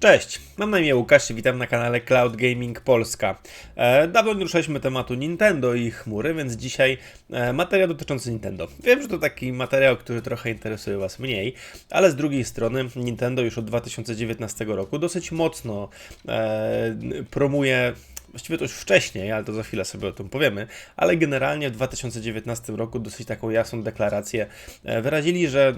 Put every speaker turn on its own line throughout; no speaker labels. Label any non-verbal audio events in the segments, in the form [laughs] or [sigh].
Cześć, mam na imię Łukasz i witam na kanale Cloud Gaming Polska. E, dawno nie ruszaliśmy tematu Nintendo i chmury, więc dzisiaj e, materiał dotyczący Nintendo. Wiem, że to taki materiał, który trochę interesuje Was mniej, ale z drugiej strony Nintendo już od 2019 roku dosyć mocno e, promuje właściwie to już wcześniej, ale to za chwilę sobie o tym powiemy, ale generalnie w 2019 roku dosyć taką jasną deklarację e, wyrazili, że e,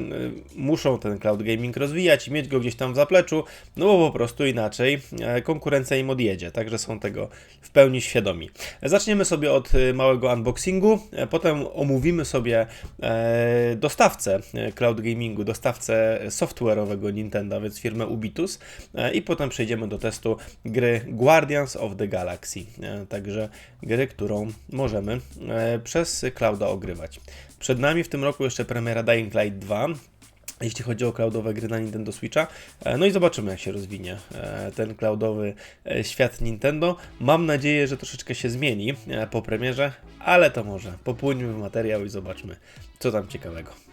muszą ten cloud gaming rozwijać i mieć go gdzieś tam w zapleczu, no bo po prostu inaczej e, konkurencja im odjedzie, także są tego w pełni świadomi. Zaczniemy sobie od małego unboxingu, potem omówimy sobie dostawcę cloud gamingu, dostawcę software'owego Nintendo, więc firmę Ubitus i potem przejdziemy do testu gry Guardians of the Galaxy. E, Także gry, którą możemy e, przez clouda ogrywać. Przed nami w tym roku jeszcze premiera Dying Light 2. Jeśli chodzi o cloudowe gry na Nintendo Switcha, E, no i zobaczymy, jak się rozwinie ten cloudowy świat Nintendo. Mam nadzieję, że troszeczkę się zmieni po premierze, ale to może popłyńmy w materiał i zobaczmy, co tam ciekawego.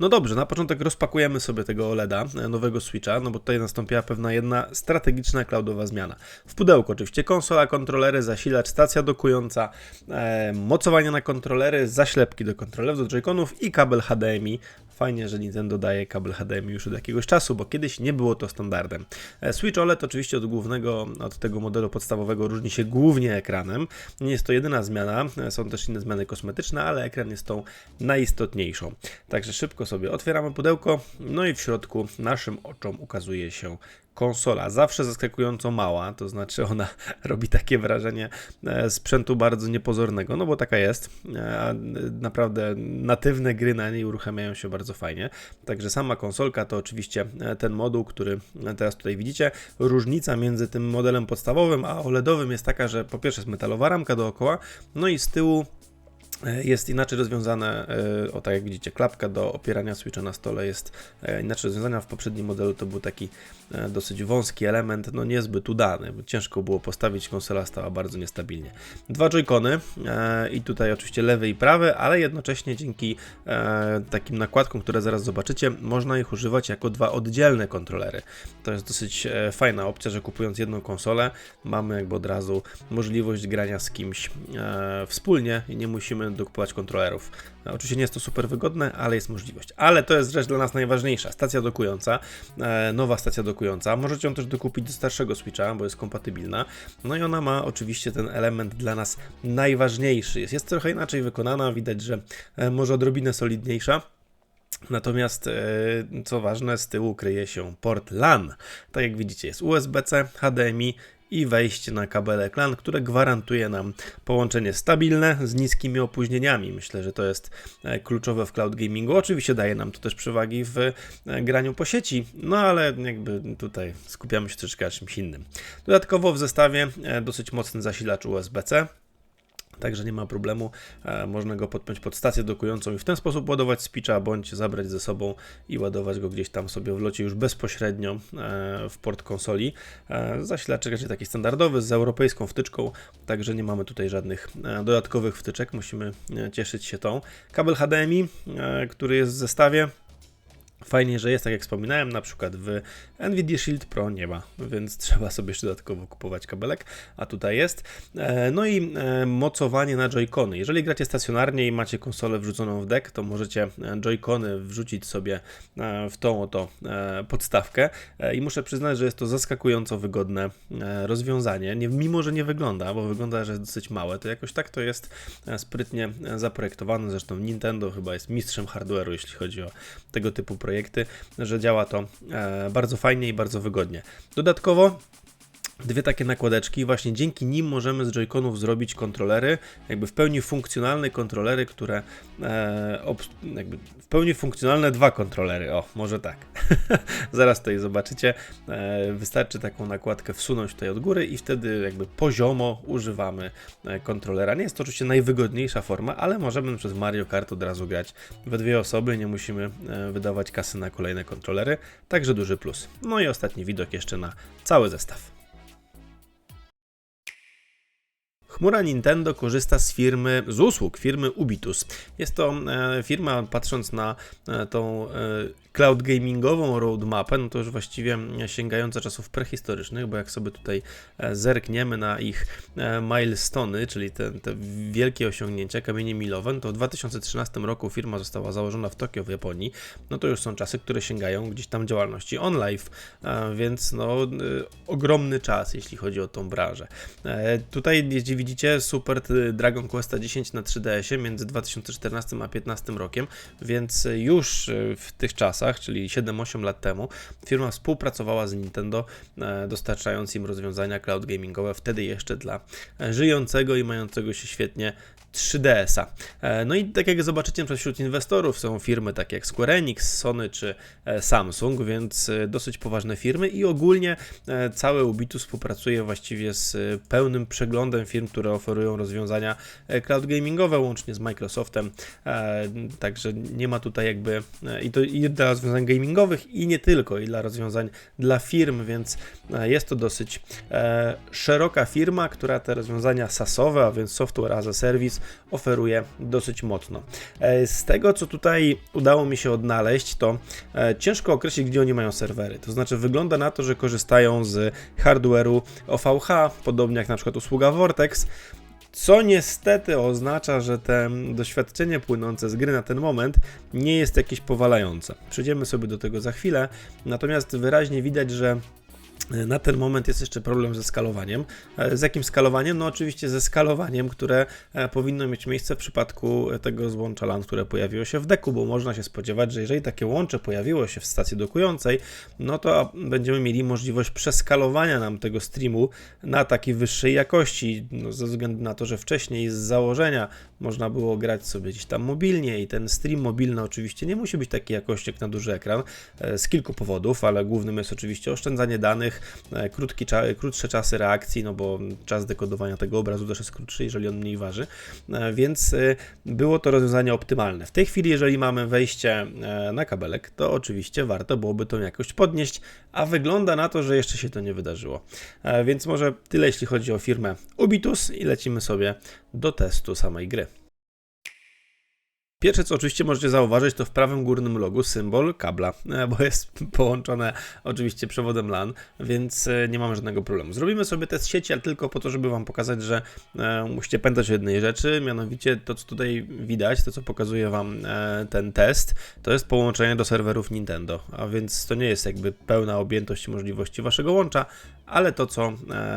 No dobrze, na początek rozpakujemy sobie tego OLEDa, e, nowego Switcha, no bo tutaj nastąpiła pewna jedna strategiczna cloudowa zmiana. W pudełku oczywiście konsola, kontrolery, zasilacz, stacja dokująca, e, mocowanie na kontrolery, zaślepki do kontrolerów, do joyconów i kabel HDMI. Fajnie, że Nintendo daje kabel HDMI już od jakiegoś czasu, bo kiedyś nie było to standardem. E, Switch OLED oczywiście od głównego, od tego modelu podstawowego różni się głównie ekranem. Nie jest to jedyna zmiana, e, są też inne zmiany kosmetyczne, ale ekran jest tą najistotniejszą. Także szybko sobie otwieramy pudełko, no i w środku naszym oczom ukazuje się konsola. Zawsze zaskakująco mała, to znaczy ona [laughs] robi takie wrażenie e, sprzętu bardzo niepozornego, no bo taka jest. E, a, e, Naprawdę natywne gry na niej uruchamiają się bardzo fajnie. Także sama konsolka to oczywiście ten moduł, który teraz tutaj widzicie. Różnica między tym modelem podstawowym a OLEDowym jest taka, że po pierwsze jest metalowa ramka dookoła, no i z tyłu jest inaczej rozwiązane, e, o tak jak widzicie, klapka do opierania Switcha na stole jest e, inaczej rozwiązana. W poprzednim modelu to był taki e, dosyć wąski element, no niezbyt udany, bo ciężko było postawić, konsola stała bardzo niestabilnie. Dwa joycony e, i tutaj oczywiście lewy i prawy, ale jednocześnie dzięki e, takim nakładkom, które zaraz zobaczycie, można ich używać jako dwa oddzielne kontrolery. To jest dosyć e, fajna opcja, że kupując jedną konsolę, mamy jakby od razu możliwość grania z kimś e, wspólnie i nie musimy dokupować kontrolerów. E, Oczywiście nie jest to super wygodne, ale jest możliwość. Ale to jest rzecz dla nas najważniejsza. Stacja dokująca, e, nowa stacja dokująca. Możecie ją też dokupić do starszego Switcha, bo jest kompatybilna. No i ona ma oczywiście ten element dla nas najważniejszy. Jest, jest trochę inaczej wykonana, widać, że e, może odrobinę solidniejsza. Natomiast, e, co ważne, z tyłu kryje się port LAN. Tak jak widzicie, jest USB-C, HDMI i wejście na kabelek LAN, które gwarantuje nam połączenie stabilne z niskimi opóźnieniami. Myślę, że to jest e, kluczowe w cloud gamingu. Oczywiście daje nam to też przewagi w e, graniu po sieci, no ale jakby tutaj skupiamy się troszeczkę na czymś innym. Dodatkowo w zestawie dosyć mocny zasilacz USB-C. Także nie ma problemu, e, można go podpiąć pod stację dokującą i w ten sposób ładować spicza, bądź zabrać ze sobą i ładować go gdzieś tam sobie w locie już bezpośrednio e, w port konsoli. E, zasilaczek jest taki standardowy z europejską wtyczką, także nie mamy tutaj żadnych dodatkowych wtyczek, musimy cieszyć się tą. Kabel HDMI, który jest w zestawie, Fajnie, że jest, tak jak wspominałem, na przykład w NVIDIA Shield Pro nie ma, więc [laughs] trzeba sobie jeszcze dodatkowo kupować kabelek, a tutaj jest. E, No i e, mocowanie na joycony. Jeżeli gracie stacjonarnie i macie konsolę wrzuconą w deck, to możecie e, joycony wrzucić sobie w tą oto podstawkę i muszę przyznać, że jest to zaskakująco wygodne rozwiązanie, nie, mimo że nie wygląda, bo wygląda, że jest dosyć małe, to jakoś tak to jest sprytnie zaprojektowane, zresztą Nintendo chyba jest mistrzem hardware'u, jeśli chodzi o tego typu projekty, że działa to e, bardzo fajnie i bardzo wygodnie. Dodatkowo dwie takie nakładeczki, właśnie dzięki nim możemy z joyconów zrobić kontrolery, jakby w pełni funkcjonalne kontrolery, które e, jakby w pełni funkcjonalne dwa kontrolery, o, może tak. [laughs] Zaraz tutaj zobaczycie. E, wystarczy taką nakładkę wsunąć tutaj od góry i wtedy jakby poziomo używamy e, kontrolera. Nie jest to oczywiście najwygodniejsza forma, ale możemy przez Mario Kart od razu grać we dwie osoby, nie musimy e, wydawać kasy na kolejne kontrolery, także duży plus. No i ostatni widok jeszcze na cały zestaw. Chmura Nintendo korzysta z firmy, z usług firmy Ubitus. Jest to e, firma, patrząc na e, tą e, cloud gamingową roadmapę, no to już właściwie sięgająca czasów prehistorycznych, bo jak sobie tutaj zerkniemy na ich milestony, czyli te, te wielkie osiągnięcia, kamienie milowe, no to w 2013 roku firma została założona w Tokio w Japonii, no to już są czasy, które sięgają gdzieś tam działalności on live, e, więc no ogromny czas, jeśli chodzi o tą branżę. Tutaj, jeśli widzicie, Super Dragon Quest 10 na 3DS-ie między 2014 a 2015 rokiem, więc już w tych czasach czyli 7-8 lat temu, firma współpracowała z Nintendo, e, dostarczając im rozwiązania cloud gamingowe, wtedy jeszcze dla e, żyjącego i mającego się świetnie 3DS-a. E, no i tak jak zobaczycie, wśród inwestorów są firmy takie jak Square Enix, Sony czy Samsung, więc dosyć poważne firmy i ogólnie całe Ubitu współpracuje właściwie z pełnym przeglądem firm, które oferują rozwiązania cloud gamingowe, łącznie z Microsoftem, także nie ma tutaj jakby i to i dla rozwiązań gamingowych i nie tylko, i dla rozwiązań dla firm, więc e, jest to dosyć e, szeroka firma, która te rozwiązania SaaSowe, a więc Software as a Service, oferuje dosyć mocno. E, z tego, co tutaj udało mi się odnaleźć, to e, ciężko określić, gdzie oni mają serwery. To znaczy, wygląda na to, że korzystają z hardware'u OVH, podobnie jak na przykład usługa Vortex, co niestety oznacza, że te doświadczenie płynące z gry na ten moment nie jest jakieś powalające. Przejdziemy sobie do tego za chwilę, natomiast wyraźnie widać, że na ten moment jest jeszcze problem ze skalowaniem. E, z jakim skalowaniem? No oczywiście ze skalowaniem, które e, powinno mieć miejsce w przypadku tego złącza LAN, które pojawiło się w deku, bo można się spodziewać, że jeżeli takie łącze pojawiło się w stacji dokującej, no to będziemy mieli możliwość przeskalowania nam tego streamu na takiej wyższej jakości, no ze względu na to, że wcześniej z założenia można było grać sobie gdzieś tam mobilnie i ten stream mobilny oczywiście nie musi być takiej jakości jak na duży ekran, e, z kilku powodów, ale głównym jest oczywiście oszczędzanie danych, E, krótki, krótsze czasy reakcji, no bo czas dekodowania tego obrazu też jest krótszy, jeżeli on mniej waży, e, więc było to rozwiązanie optymalne. W tej chwili, jeżeli mamy wejście na kabelek, to oczywiście warto byłoby tą jakość podnieść, a wygląda na to, że jeszcze się to nie wydarzyło. Więc może tyle, jeśli chodzi o firmę Ubitus i lecimy sobie do testu samej gry. Pierwsze, co oczywiście możecie zauważyć, to w prawym górnym logu symbol kabla, e, [laughs] bo jest połączone oczywiście przewodem LAN, więc e, nie mamy żadnego problemu. Zrobimy sobie test sieci, ale tylko po to, żeby Wam pokazać, że e, musicie pamiętać o jednej rzeczy, mianowicie to, co tutaj widać, to, co pokazuje Wam ten test, to jest połączenie do serwerów Nintendo, a więc to nie jest jakby pełna objętość możliwości Waszego łącza, ale to, co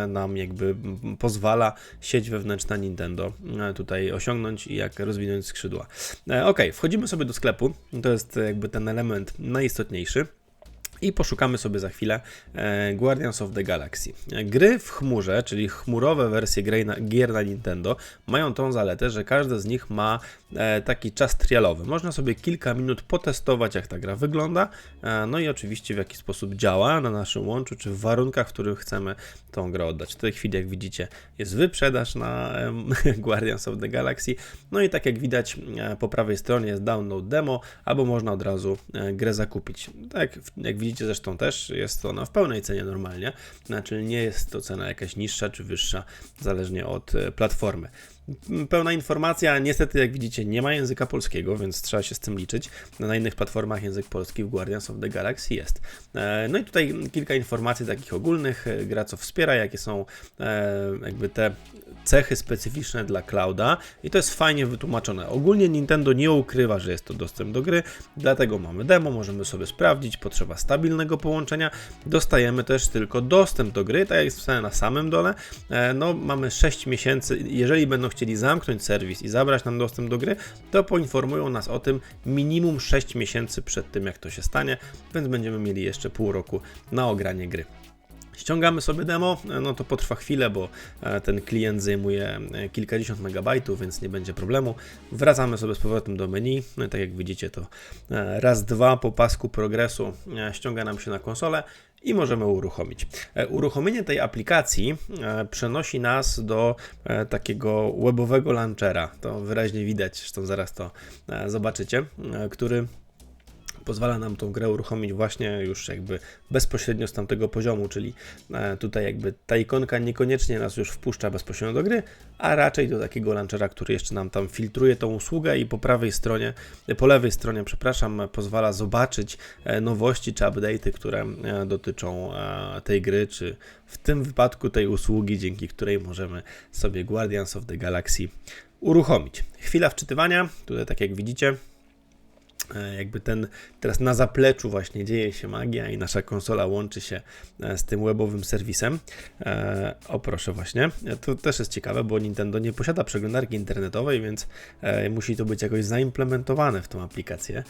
nam jakby pozwala sieć wewnętrzna Nintendo tutaj osiągnąć i jak rozwinąć skrzydła. E, ok, wchodzimy sobie do sklepu. To jest jakby ten element najistotniejszy i poszukamy sobie za chwilę e, Guardians of the Galaxy. Gry w chmurze, czyli chmurowe wersje gier na Nintendo, mają tą zaletę, że każda z nich ma e, taki czas trialowy. Można sobie kilka minut potestować, jak ta gra wygląda, e, no i oczywiście w jaki sposób działa na naszym łączu, czy w warunkach, w których chcemy tą grę oddać. W tej chwili, jak widzicie, jest wyprzedaż na [laughs] Guardians of the Galaxy, no i tak jak widać, po prawej stronie jest download demo, albo można od razu grę zakupić. Tak jak widzicie, widzicie zresztą też, jest ona w pełnej cenie normalnie, znaczy nie jest to cena jakaś niższa czy wyższa, zależnie od e, platformy. Pełna informacja, niestety jak widzicie nie ma języka polskiego, więc trzeba się z tym liczyć. Na innych platformach język polski w Guardians of the Galaxy jest. E, no i tutaj kilka informacji takich ogólnych, e, gra co wspiera, jakie są jakby te cechy specyficzne dla clouda i to jest fajnie wytłumaczone. Ogólnie Nintendo nie ukrywa, że jest to dostęp do gry, dlatego mamy demo, możemy sobie sprawdzić, potrzeba stabilnego połączenia. Dostajemy też tylko dostęp do gry, tak jak jest wpisane na samym dole. E, no, mamy 6 miesięcy, jeżeli będą chcieli zamknąć serwis i zabrać nam dostęp do gry, to poinformują nas o tym minimum 6 miesięcy przed tym, jak to się stanie, więc będziemy mieli jeszcze pół roku na ogranie gry. Ściągamy sobie demo, no to potrwa chwilę, bo e, ten klient zajmuje e, kilkadziesiąt megabajtów, więc nie będzie problemu. Wracamy sobie z powrotem do menu, no tak jak widzicie to e, raz, dwa po pasku progresu ściąga nam się na konsolę i możemy uruchomić. Uruchomienie tej aplikacji przenosi nas do takiego webowego launchera. To wyraźnie widać, zresztą zaraz to zobaczycie, który pozwala nam tą grę uruchomić właśnie już jakby bezpośrednio z tamtego poziomu, czyli e, tutaj jakby ta ikonka niekoniecznie nas już wpuszcza bezpośrednio do gry, a raczej do takiego launchera, który jeszcze nam tam filtruje tą usługę i po prawej stronie, po lewej stronie, przepraszam, pozwala zobaczyć e, nowości czy update'y, które e, dotyczą tej gry, czy w tym wypadku tej usługi, dzięki której możemy sobie Guardians of the Galaxy uruchomić. Chwila wczytywania, tutaj tak jak widzicie, jakby ten teraz na zapleczu właśnie dzieje się magia i nasza konsola łączy się e, z tym webowym serwisem. E, o proszę właśnie. To też jest ciekawe, bo Nintendo nie posiada przeglądarki internetowej, więc musi to być jakoś zaimplementowane w tą aplikację.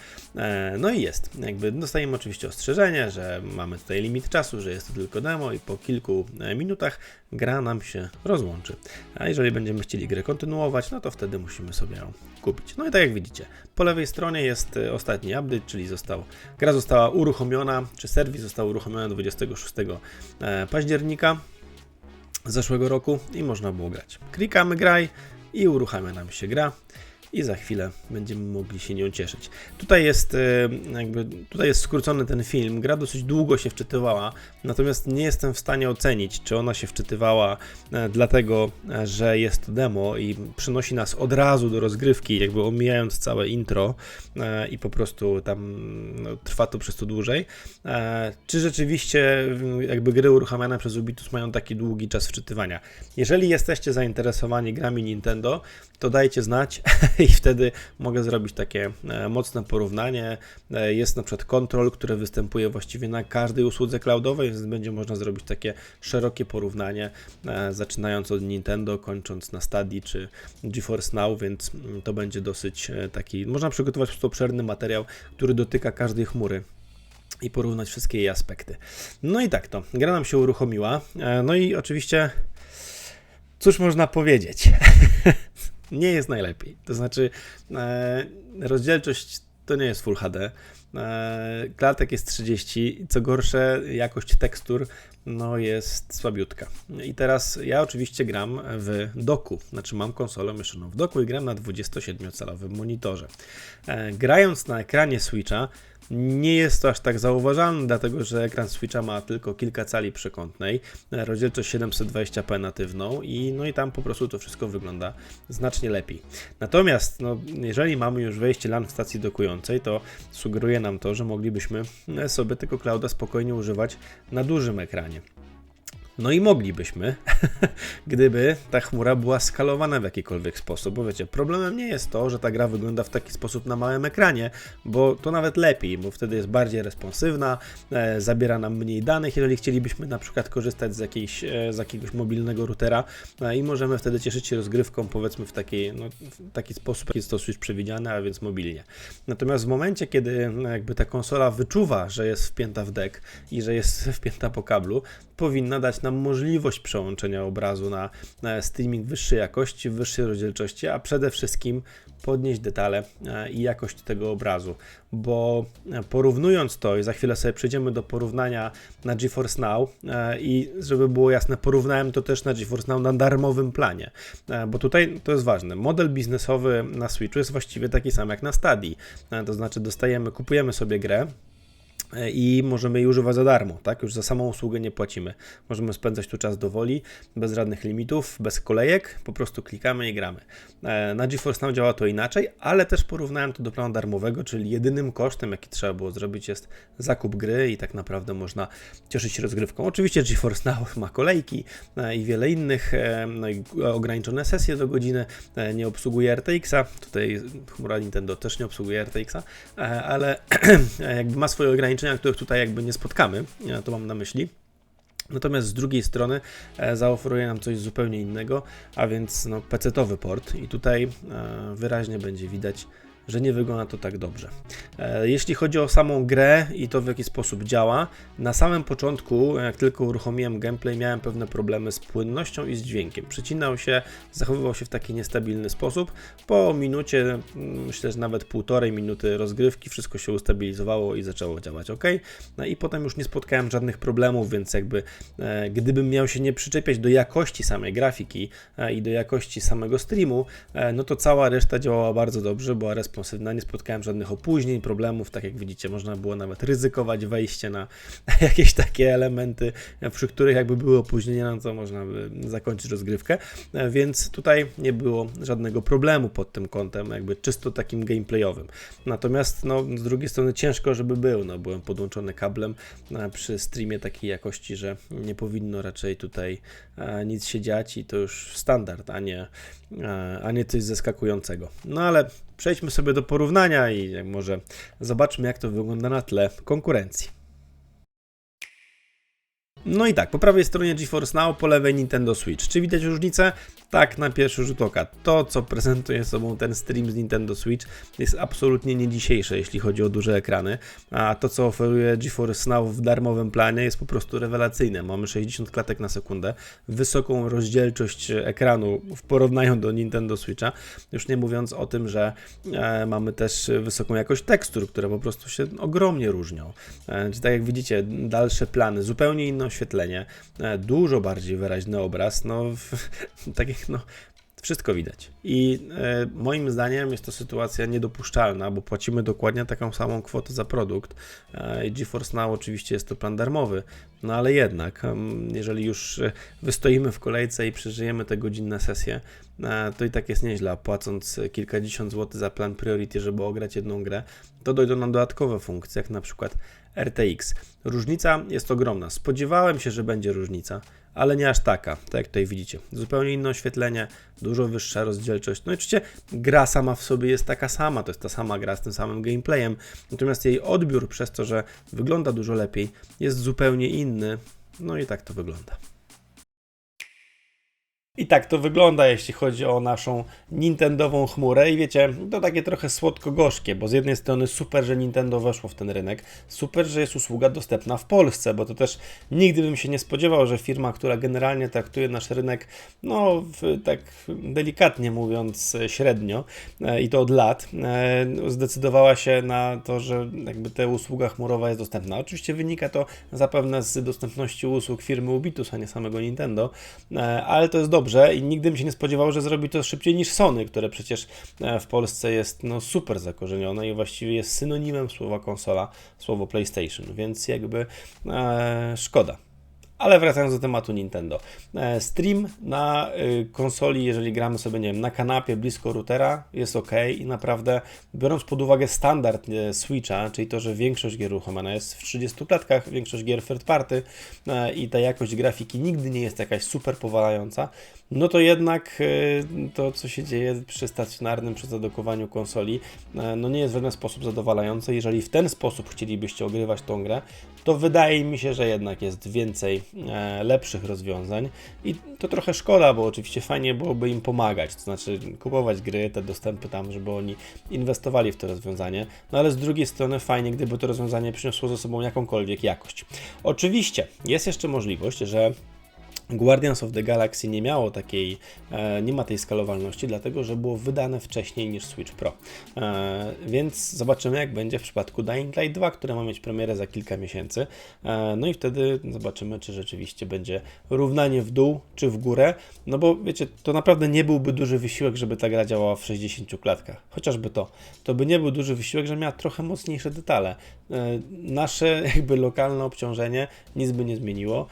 No i jest. Jakby dostajemy oczywiście ostrzeżenie, że mamy tutaj limit czasu, że jest to tylko demo i po kilku minutach gra nam się rozłączy. A jeżeli będziemy chcieli grę kontynuować, no to wtedy musimy sobie ją kupić. No i tak jak widzicie, po lewej stronie jest e, ostatni update, czyli został, gra została uruchomiona, czy serwis został uruchomiony 26 e, października zeszłego roku i można było grać. Klikamy graj i uruchamia nam się gra i za chwilę będziemy mogli się nią cieszyć. Tutaj jest, e, jakby, tutaj jest skrócony ten film. Gra dosyć długo się wczytywała, natomiast nie jestem w stanie ocenić, czy ona się wczytywała e, dlatego, e, że jest to demo i przynosi nas od razu do rozgrywki, jakby omijając całe intro i po prostu tam no, trwa to przez to dłużej. Czy rzeczywiście jakby gry uruchamiane przez Ubitus mają taki długi czas wczytywania? Jeżeli jesteście zainteresowani grami Nintendo, to dajcie znać [laughs] [laughs] i wtedy mogę zrobić takie e, mocne porównanie. E, jest na przykład kontrol, który występuje właściwie na każdej usłudze cloudowej, więc będzie można zrobić takie szerokie porównanie, e, zaczynając od Nintendo, kończąc na Stadii czy GeForce Now, więc mm, to będzie dosyć taki, można przygotować po prostu obszerny materiał, który dotyka każdej chmury i porównać wszystkie jej aspekty. No i tak to, gra nam się uruchomiła, no i oczywiście cóż można powiedzieć? [laughs] nie jest najlepiej. To znaczy, e, rozdzielczość to nie jest Full HD. E, klatek jest 30, co gorsze, jakość tekstur no jest słabiutka. I teraz ja oczywiście gram w doku, znaczy mam konsolę mieszaną w doku i gram na 27-calowym monitorze. E, grając na ekranie Switcha, nie jest to aż tak zauważalne, dlatego że ekran Switcha ma tylko kilka cali przekątnej, rozdzielczość 720p natywną i no i tam po prostu to wszystko wygląda znacznie lepiej. Natomiast no, jeżeli mamy już wejście LAN w stacji dokującej, to sugeruje nam to, że moglibyśmy sobie tego clouda spokojnie używać na dużym ekranie. No i moglibyśmy, [laughs] gdyby ta chmura była skalowana w jakikolwiek sposób, bo wiecie, problemem nie jest to, że ta gra wygląda w taki sposób na małym ekranie, bo to nawet lepiej, bo wtedy jest bardziej responsywna, e, zabiera nam mniej danych, jeżeli chcielibyśmy na przykład korzystać z, jakiejś, e, z jakiegoś mobilnego routera e, i możemy wtedy cieszyć się rozgrywką powiedzmy w taki, no, w taki sposób, jaki jest to już przewidziane, a więc mobilnie. Natomiast w momencie, kiedy no, jakby ta konsola wyczuwa, że jest wpięta w deck i że jest [laughs] wpięta po kablu, powinna dać nam możliwość przełączenia obrazu na, na streaming wyższej jakości, wyższej rozdzielczości, a przede wszystkim podnieść detale e, i jakość tego obrazu, bo e, porównując to i za chwilę sobie przejdziemy do porównania na GeForce Now e, i żeby było jasne, porównałem to też na GeForce Now na darmowym planie, bo tutaj to jest ważne, model biznesowy na Switchu jest właściwie taki sam jak na Stadii, to znaczy dostajemy, kupujemy sobie grę, i możemy jej używać za darmo, tak? Już za samą usługę nie płacimy. Możemy spędzać tu czas do woli, bez żadnych limitów, bez kolejek, po prostu klikamy i gramy. E, na GeForce Now działa to inaczej, ale też porównałem to do planu darmowego, czyli jedynym kosztem, jaki trzeba było zrobić jest zakup gry i tak naprawdę można cieszyć się rozgrywką. Oczywiście GeForce Now ma kolejki e, i wiele innych, no i ograniczone sesje do godziny, nie obsługuje RTX-a, tutaj chmura Nintendo też nie obsługuje RTX-a, ale [clears throat] jakby ma swoje ograniczenia ograniczenia, których tutaj jakby nie spotkamy, ja to mam na myśli. Natomiast z drugiej strony e, zaoferuje nam coś zupełnie innego, a więc no, PC-towy port i tutaj e, wyraźnie będzie widać że nie wygląda to tak dobrze. E, jeśli chodzi o samą grę i to w jaki sposób działa, na samym początku, jak tylko uruchomiłem gameplay, miałem pewne problemy z płynnością i z dźwiękiem. Przycinał się, zachowywał się w taki niestabilny sposób. Po minucie, mm, myślę, że nawet półtorej minuty rozgrywki, wszystko się ustabilizowało i zaczęło działać ok. No i potem już nie spotkałem żadnych problemów, więc jakby e, gdybym miał się nie przyczepiać do jakości samej grafiki e, i do jakości samego streamu, no to cała reszta działała bardzo dobrze, była responsywna, nie spotkałem żadnych opóźnień, problemów, tak jak widzicie, można było nawet ryzykować wejście na [laughs] jakieś takie elementy, przy których jakby były opóźnienia, no to można by zakończyć rozgrywkę, e, więc tutaj nie było żadnego problemu pod tym kątem, jakby czysto takim gameplayowym. Natomiast no, z drugiej strony ciężko, żeby był, no, byłem podłączony kablem e, przy streamie takiej jakości, że nie powinno raczej tutaj e, nic się dziać i to już standard, a nie, e, a nie coś zaskakującego. No ale przejdźmy sobie do porównania i może zobaczmy, jak to wygląda na tle konkurencji. No i tak, po prawej stronie GeForce Now, po lewej Nintendo Switch. Czy widać różnicę? Tak, na pierwszy rzut oka. To, co prezentuje sobą ten stream z Nintendo Switch, jest absolutnie nie dzisiejsze, jeśli chodzi o duże ekrany. A to, co oferuje GeForce Now w darmowym planie, jest po prostu rewelacyjne. Mamy 60 klatek na sekundę, wysoką rozdzielczość ekranu w porównaniu do Nintendo Switcha. Już nie mówiąc o tym, że e, mamy też wysoką jakość tekstur, które po prostu się ogromnie różnią. E, tak jak widzicie, dalsze plany, zupełnie inne oświetlenie, e, dużo bardziej wyraźny obraz. No, [laughs] tak jak no, wszystko widać. I e, moim zdaniem jest to sytuacja niedopuszczalna, bo płacimy dokładnie taką samą kwotę za produkt. E, GeForce Now oczywiście jest to plan darmowy, no ale jednak, jeżeli już e, wystoimy w kolejce i przeżyjemy te godzinne sesje, e, to i tak jest nieźle. Płacąc kilkadziesiąt złotych za plan Priority, żeby ograć jedną grę, to dojdą nam dodatkowe funkcje, jak na przykład RTX. Różnica jest ogromna. Spodziewałem się, że będzie różnica, ale nie aż taka, tak jak tutaj widzicie. Zupełnie inne oświetlenie, dużo wyższa rozdzielczość. No i oczywiście gra sama w sobie jest taka sama, to jest ta sama gra z tym samym gameplayem, natomiast jej odbiór przez to, że wygląda dużo lepiej, jest zupełnie inny. No i tak to wygląda. I tak to wygląda, jeśli chodzi o naszą Nintendową chmurę. I wiecie, to takie trochę słodko-gorzkie, bo z jednej strony super, że Nintendo weszło w ten rynek, super, że jest usługa dostępna w Polsce, bo to też nigdy bym się nie spodziewał, że firma, która generalnie traktuje nasz rynek, no w, tak delikatnie mówiąc, średnio e, i to od lat, e, zdecydowała się na to, że jakby ta usługa chmurowa jest dostępna. Oczywiście wynika to zapewne z dostępności usług firmy Ubitus, a nie samego Nintendo, e, ale to jest dobrze i nigdy bym się nie spodziewał, że zrobi to szybciej niż Sony, które przecież e, w Polsce jest no, super zakorzenione i właściwie jest synonimem słowa konsola, słowo PlayStation, więc jakby e, szkoda. Ale wracając do tematu Nintendo. E, Stream na y, konsoli, jeżeli gramy sobie, nie wiem, na kanapie blisko routera, jest ok i naprawdę, biorąc pod uwagę standard e, Switcha, czyli to, że większość gier uruchomiona jest w 30 klatkach, większość gier third party e, i ta jakość grafiki nigdy nie jest jakaś super powalająca, no to jednak to, co się dzieje przy stacjonarnym, przy zadokowaniu konsoli, no nie jest w żaden sposób zadowalające. Jeżeli w ten sposób chcielibyście ogrywać tą grę, to wydaje mi się, że jednak jest więcej e, lepszych rozwiązań i to trochę szkoda, bo oczywiście fajnie byłoby im pomagać, to znaczy kupować gry, te dostępy tam, żeby oni inwestowali w to rozwiązanie, no ale z drugiej strony fajnie, gdyby to rozwiązanie przyniosło ze sobą jakąkolwiek jakość. Oczywiście jest jeszcze możliwość, że Guardians of the Galaxy nie miało takiej, e, nie ma tej skalowalności, dlatego że było wydane wcześniej niż Switch Pro. E, więc zobaczymy, jak będzie w przypadku Dying Light 2, które ma mieć premierę za kilka miesięcy. E, no i wtedy zobaczymy, czy rzeczywiście będzie równanie w dół, czy w górę. No bo wiecie, to naprawdę nie byłby duży wysiłek, żeby ta gra działała w 60 klatkach. Chociażby to. To by nie był duży wysiłek, że miała trochę mocniejsze detale. Nasze [laughs] jakby lokalne obciążenie nic by nie zmieniło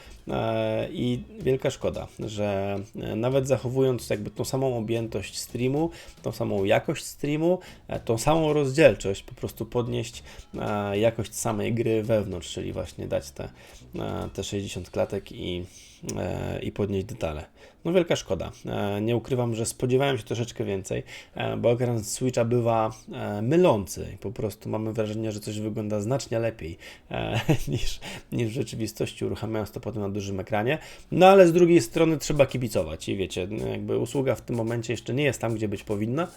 i wielka szkoda, że e, nawet zachowując jakby tą samą objętość streamu, tą samą jakość streamu, e, tą samą rozdzielczość, po prostu podnieść e, jakość samej gry wewnątrz, czyli właśnie dać te, te 60 klatek i, i podnieść detale. No wielka szkoda. Nie ukrywam, że spodziewałem się troszeczkę więcej, bo ekran Switcha bywa mylący. Po prostu mamy wrażenie, że coś wygląda znacznie lepiej [laughs] niż, niż w rzeczywistości, uruchamiając to potem na dużym ekranie. No ale z drugiej strony trzeba kibicować i wiecie, jakby usługa w tym momencie jeszcze nie jest tam, gdzie być powinna,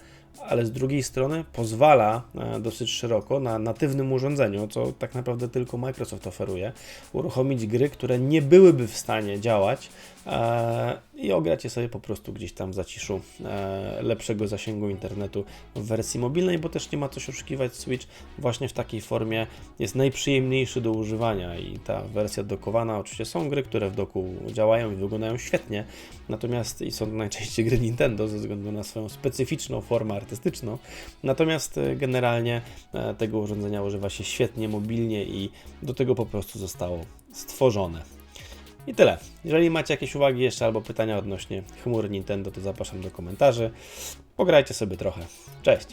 ale z drugiej strony pozwala e, dosyć szeroko na natywnym urządzeniu, co tak naprawdę tylko Microsoft oferuje, uruchomić gry, które nie byłyby w stanie działać e, i ogracie sobie po prostu gdzieś tam w zaciszu e, lepszego zasięgu internetu w wersji mobilnej, bo też nie ma co się oszukiwać, Switch właśnie w takiej formie jest najprzyjemniejszy do używania i ta wersja dokowana, oczywiście są gry, które w doku działają i wyglądają świetnie, natomiast i są najczęściej gry Nintendo ze względu na swoją specyficzną formę artystyczną, natomiast e, generalnie e, tego urządzenia używa się świetnie, mobilnie i do tego po prostu zostało stworzone. I tyle. Jeżeli macie jakieś uwagi jeszcze albo pytania odnośnie chmur Nintendo, to zapraszam do komentarzy. Pograjcie sobie trochę. Cześć!